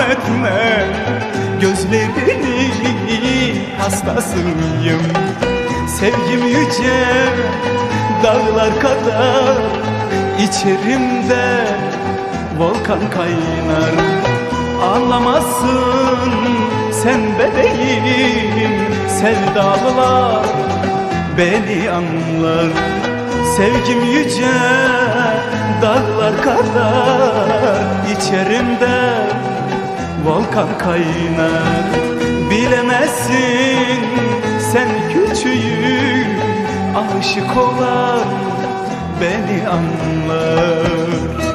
etme Gözlerinin hastasıyım. Sevgim yüce dağlar kadar içerimde volkan kaynar. Anlamazsın sen bebeğim sevdalılar beni anlar. Sevgim yüce dağlar kadar içerimde volkan kaynar. Bilemezsin sen küçüğüm aşık olan beni anlar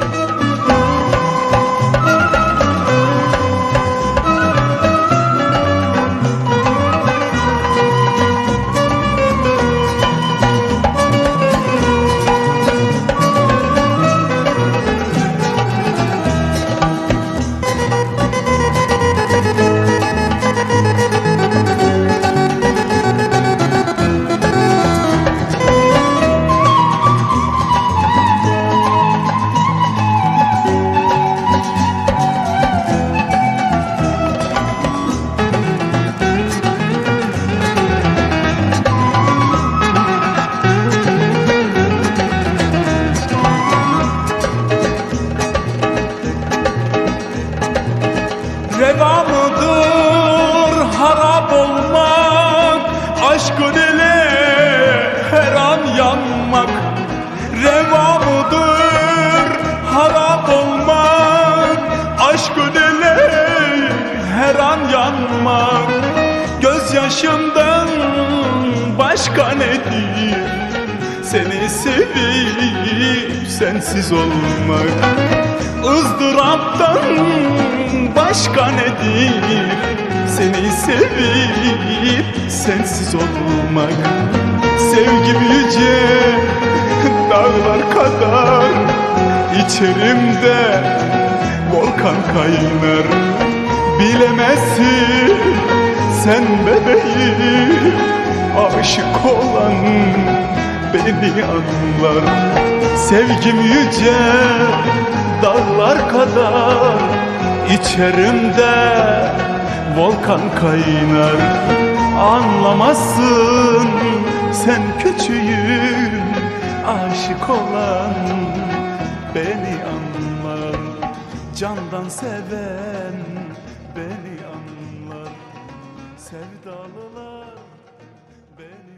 Aşkın ile her an yanmak Gözyaşından başka nedir Seni sevip sensiz olmak. Izdıraptan başka nedir Seni sevip sensiz olmak. Sevgim yüce dağlar kadar içerimde volkan kaynar Bilemezsin sen bebeğim. Aşık olan beni anlar Sevgim yüce dağlar kadar. İçerimde volkan kaynar Anlamazsın sen küçüğüm. Aşık olan beni anlar Candan seven beni anlar. Sevdalılar beni